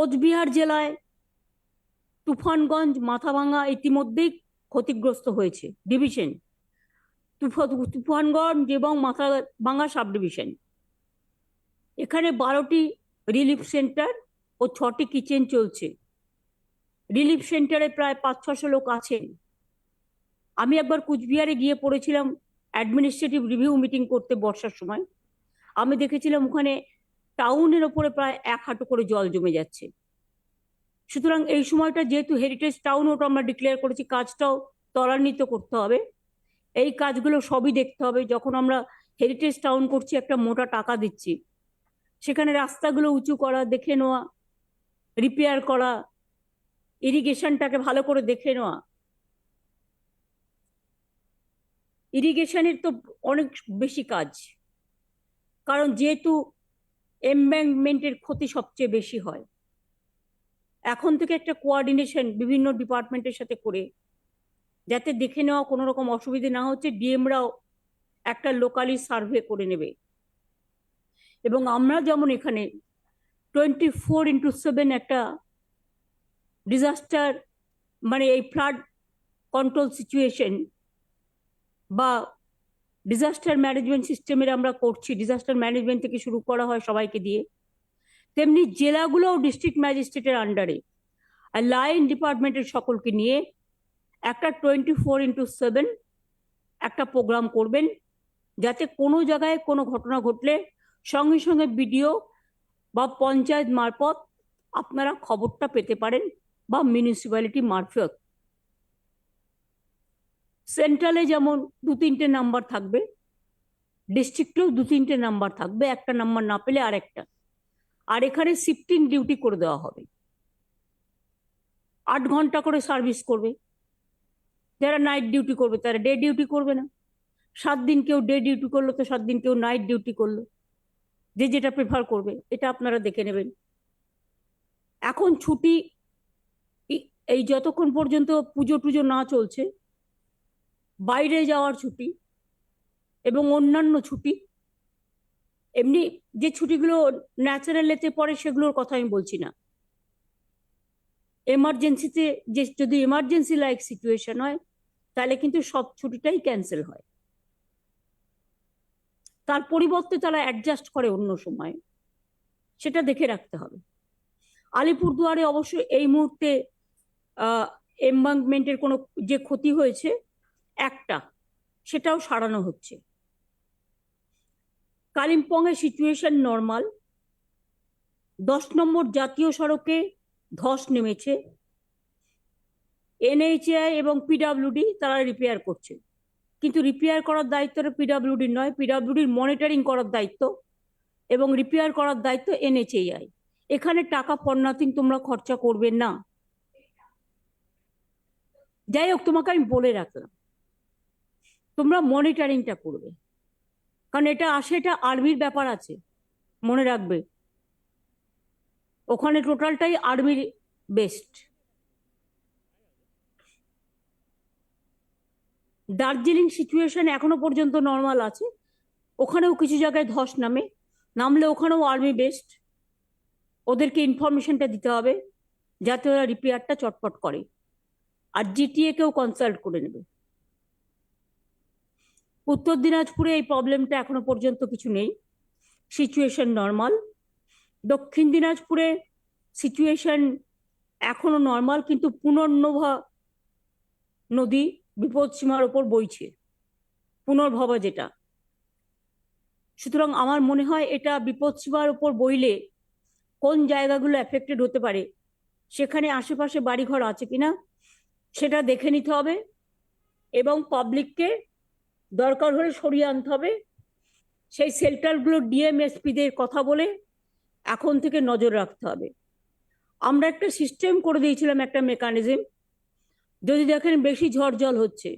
কোচবিহার জেলায় তুফানগঞ্জ মাথাভাঙা ইতিমধ্যেই ক্ষতিগ্রস্ত হয়েছে। ডিভিশন তুফা- তুফানগঞ্জ এবং মাথাভাঙা সাব ডিভিশন এখানে বারোটি রিলিফ সেন্টার ও ছটি কিচেন চলছে। রিলিফ সেন্টারে প্রায় পাঁচ ছশো লোক আছেন। আমি একবার কুচবিহারে গিয়ে পড়েছিলাম অ্যাডমিনিস্ট্রেটিভ রিভিউ মিটিং করতে বর্ষার সময়। আমি দেখেছিলাম ওখানে টাউনের ওপরে প্রায় এক হাঁটু করে জল জমে যাচ্ছে। সুতরাং এই সময়টা যেহেতু হেরিটেজ টাউন ওটা আমরা ডিক্লেয়ার করেছি, কাজটাও ত্বরান্বিত করতে হবে। এই কাজগুলো সবই দেখতে হবে। যখন আমরা হেরিটেজ টাউন করছি, একটা মোটা টাকা দিচ্ছি, সেখানে রাস্তাগুলো উঁচু করা, দেখে নেওয়া রিপেয়ার করা ইরিগেশনটাকে ভালো করে দেখে নেওয়া। ইরিগেশনের তো অনেক বেশি কাজ। কারণ যেহেতু এমব্যাঙ্কমেন্টের ক্ষতি সবচেয়ে বেশি হয়। এখন থেকে একটা কোয়ার্ডিনেশন বিভিন্ন ডিপার্টমেন্টের সাথে করে, যাতে দেখে নেওয়া কোনো রকম অসুবিধে না হচ্ছে, ডিএমরাও একটা লোকালি সার্ভে করে নেবে। এবং আমরা যেমন এখানে টোয়েন্টি ফোর ইন্টু সেভেন একটা ডিজাস্টার মানে এই ফ্লাড কন্ট্রোল সিচুয়েশন বা ডিজাস্টার ম্যানেজমেন্ট সিস্টেমের আমরা করছি। ডিজাস্টার ম্যানেজমেন্ট থেকে শুরু করা হয় সবাইকে দিয়ে। তেমনি জেলাগুলোও ডিস্ট্রিক্ট ম্যাজিস্ট্রেটের আন্ডারে আর লাইন ডিপার্টমেন্টের সকলকে নিয়ে একটা টোয়েন্টি ফোর ইন্টু সেভেন একটা প্রোগ্রাম করবেন। যাতে কোনো জায়গায় কোনো ঘটনা ঘটলে সঙ্গে সঙ্গে বিডিও বা পঞ্চায়েত মারফত আপনারা খবরটা পেতে পারেন বা মিউনিসিপ্যালিটি মারফত। সেন্ট্রালে যেমন দু তিনটে নাম্বার থাকবে, ডিস্ট্রিক্টেও দু তিনটে নাম্বার থাকবে, একটা নাম্বার না পেলে আরেকটা আর এখানে শিফটিং ডিউটি করে দেওয়া হবে। আট ঘণ্টা করে সার্ভিস করবে। যারা নাইট ডিউটি করবে তারা ডে ডিউটি করবে না। সাত দিন কেউ ডে ডিউটি করল তো সাত দিন কেউ নাইট ডিউটি করল। যে যেটা প্রেফার করবে, এটা আপনারা দেখে নেবেন। এখন ছুটি, এই যতক্ষণ পর্যন্ত পুজো টুজো না চলছে বাইরে যাওয়ার ছুটি এবং অন্যান্য ছুটি। এমনি যে ছুটিগুলো ন্যাচারাল এতে পড়ে সেগুলোর কথা আমি বলছি না। এমার্জেন্সিতে যে যদি এমার্জেন্সি লাইক সিচুয়েশন হয়, তাহলে কিন্তু সব ছুটিটাই ক্যান্সেল হয়। তার পরিবর্তে তারা অ্যাডজাস্ট করে অন্য সময়। সেটা দেখে রাখতে হবে। আলিপুরদুয়ারে অবশ্য এই মুহূর্তে এমবাঙ্কমেন্টের কোনো যে ক্ষতি হয়েছে একটা, সেটাও সারানো হচ্ছে। কালিম্পংয়ের সিচুয়েশন নর্মাল দশ নম্বর জাতীয় সড়কে ধস নেমেছে। এনএইচএআই এবং পিডাব্লিউডি তারা রিপেয়ার করছে। কিন্তু রিপেয়ার করার দায়িত্বটা পিডাব্লিউডির নয়, পিডাব্লিউডির মনিটরিং করার দায়িত্ব এবং রিপেয়ার করার দায়িত্ব এনএইচএআই। এখানে টাকা নাথিং তোমরা খরচা করবে না। যাই হোক, তোমাকে আমি বলে রাখলাম। তোমরা মনিটরিংটা করবে। কারণ এটা আসে, এটা আর্মির ব্যাপার আছে, মনে রাখবে। ওখানে টোটালটাই আর্মির বেস্ট দার্জিলিং সিচুয়েশন এখনও পর্যন্ত নর্মাল আছে। ওখানেও কিছু জায়গায় ধস নামে, নামলে ওখানেও আর্মি বেস্ট ওদেরকে ইনফরমেশনটা দিতে হবে, যাতে ওরা রিপেয়ারটা চটপট করে। আর জিটিএ কেও কনসাল্ট করে নেবে। উত্তর দিনাজপুরে এই প্রবলেমটা এখনও পর্যন্ত কিছু নেই। সিচুয়েশন নর্মাল দক্ষিণ দিনাজপুরে সিচুয়েশন এখনও নর্মাল কিন্তু পুনর্নভা নদী বিপদসীমার ওপর বইছে। পুনর্ভবা যেটা। সুতরাং আমার মনে হয় এটা বিপদসীমার ওপর বইলে কোন জায়গাগুলো এফেক্টেড হতে পারে, সেখানে আশেপাশে বাড়িঘর আছে কিনা, সেটা দেখে নিতে হবে এবং পাবলিককে দরকার হলে সরিয়ে আনতে হবে। সেই শেল্টারগুলো ডিএমএসপিদের কথা বলে এখন থেকে নজর রাখতে হবে। আমরা একটা সিস্টেম করে দিয়েছিলাম একটা মেকানিজম। যদি দেখেন বেশি ঝড় জল হচ্ছে,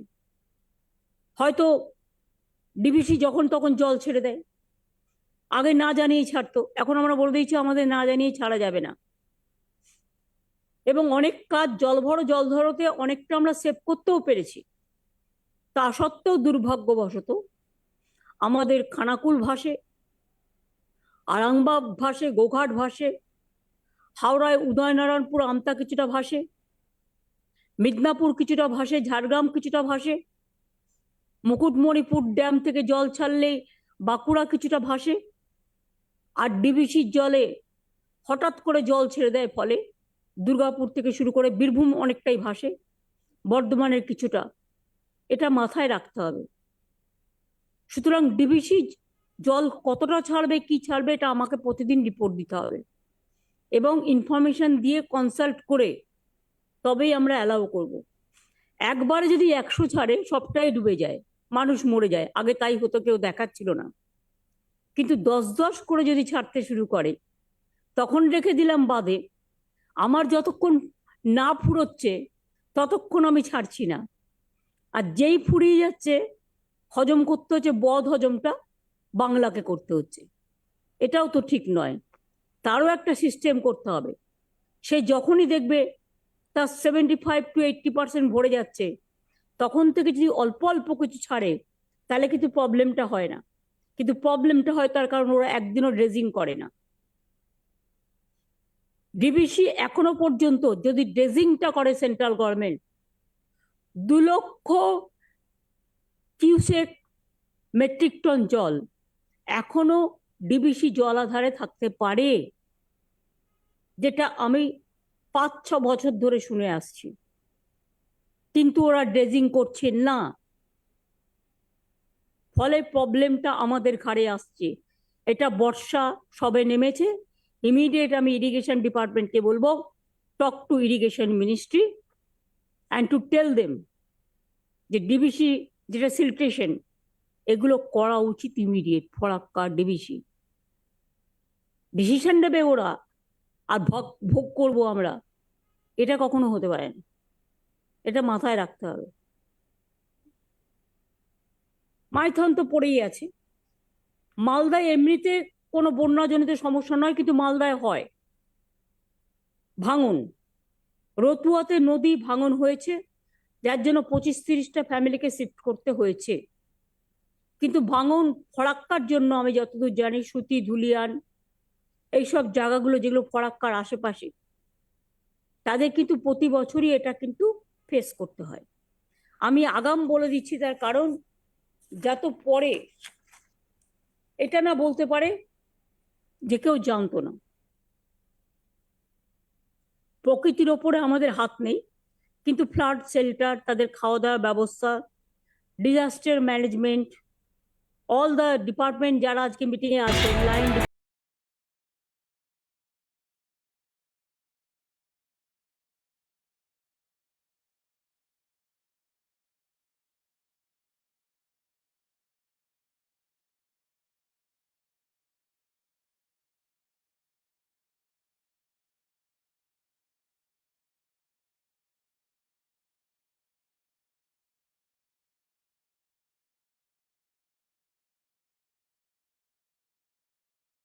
হয়তো ডিবিসি যখন তখন জল ছেড়ে দেয়। আগে না জানিয়ে ছাড়তো, এখন আমরা বলে দিয়েছি আমাদের না জানিয়ে ছাড়া যাবে না। এবং অনেক কাজ জল ভরো, জল ধরোতে অনেকটা আমরা সেভ করতেও পেরেছি। তা সত্ত্বেও দুর্ভাগ্যবশত আমাদের খানাকুল ভাসে আরাংবাগ ভাসে, গোঘাট ভাসে, হাওড়ায় উদয়নারায়ণপুর, আমতা কিছুটা ভাসে, মিদনাপুর কিছুটা ভাসে, ঝাড়গ্রাম কিছুটা ভাসে, মুকুটমণিপুর ড্যাম থেকে জল ছাড়লে বাঁকুড়া কিছুটা ভাসে, আর ডিবিসির জলে হঠাৎ করে জল ছেড়ে দেয় ফলে দুর্গাপুর থেকে শুরু করে বীরভূম অনেকটাই ভাসে, বর্ধমানের কিছুটা এটা মাথায় রাখতে হবে। সুতরাং ডিবিসি জল কতটা ছাড়বে, কি ছাড়বে, এটা আমাকে প্রতিদিন রিপোর্ট দিতে হবে। এবং ইনফরমেশন দিয়ে কনসাল্ট করে তবেই আমরা অ্যালাউ করব। একবারে যদি একশো ছাড়ে, সবটাই ডুবে যায়, মানুষ মরে যায়। আগে তাই হতো, কেউ দেখাচ্ছিল না। কিন্তু দশ দশ করে যদি ছাড়তে শুরু করে, তখন রেখে দিলাম বাদে, আমার যতক্ষণ না ফুরোচ্ছে, ততক্ষণ আমি ছাড়ছি না। আর যেই ফুরিয়ে যাচ্ছে, হজম করতে হচ্ছে বদ হজমটা বাংলাকে করতে হচ্ছে। এটাও তো ঠিক নয়। তারও একটা সিস্টেম করতে হবে। সে যখনই দেখবে তার seventy five to eighty percent ভরে যাচ্ছে, তখন থেকে যদি অল্প অল্প কিছু ছাড়ে, তাহলে কিন্তু প্রবলেমটা হয় না। কিন্তু প্রবলেমটা হয় তার কারণ ওরা একদিনও ড্রেজিং করে না। ডিবিসি এখনও পর্যন্ত যদি ড্রেজিংটা করে সেন্ট্রাল গভর্নমেন্ট দু লক্ষ কিউসেক মেট্রিক টন জল এখনও ডিবিসি জলাধারে থাকতে পারে? যেটা আমি পাঁচ, ছ বছর ধরে শুনে আসছি। কিন্তু ওরা ড্রেজিং করছে না। ফলে প্রবলেমটা আমাদের ঘাড়ে আসছে। এটা বর্ষা সবে নেমেছে। ইমিডিয়েট আমি ইরিগেশন ডিপার্টমেন্টকে বলব। Talk to irrigation ministry and to tell them যে ডিবিসি যেটা সিলট্রেশন এগুলো করা উচিত ইমিডিয়েট ফরাক্কা ডিবিসি ডিসিশন নেবে ওরা, আর ভোগ ভোগ করব আমরা, এটা কখনো হতে পারে না। এটা মাথায় রাখতে হবে। মাইথন তো পড়েই আছে। মালদায় এমনিতে কোনো বন্যাজনিত সমস্যা নয়, কিন্তু মালদায় হয়। ভাঙন। রতুয়াতে নদী ভাঙন হয়েছে, যার জন্য পঁচিশ তিরিশটা ফ্যামিলিকে শিফট করতে হয়েছে। কিন্তু ভাঙন ফরাক্কার জন্য আমি যতদূর জানি, সুতি, ধুলিয়ান, এইসব জায়গাগুলো যেগুলো ফরাক্কার আশেপাশে, তাদের কিন্তু প্রতি বছরই এটা কিন্তু ফেস করতে হয়। আমি আগাম বলে দিচ্ছি তার কারণ, যত পরে, এটা না বলতে পারে যে কেউ জানতো না। প্রকৃতির ওপরে আমাদের হাত নেই। কিন্তু ফ্লাড, শেল্টার, তাদের খাওয়া দাওয়ার ব্যবস্থা disaster management all the department যারা আজকে মিটিংয়ে আছেন লাইন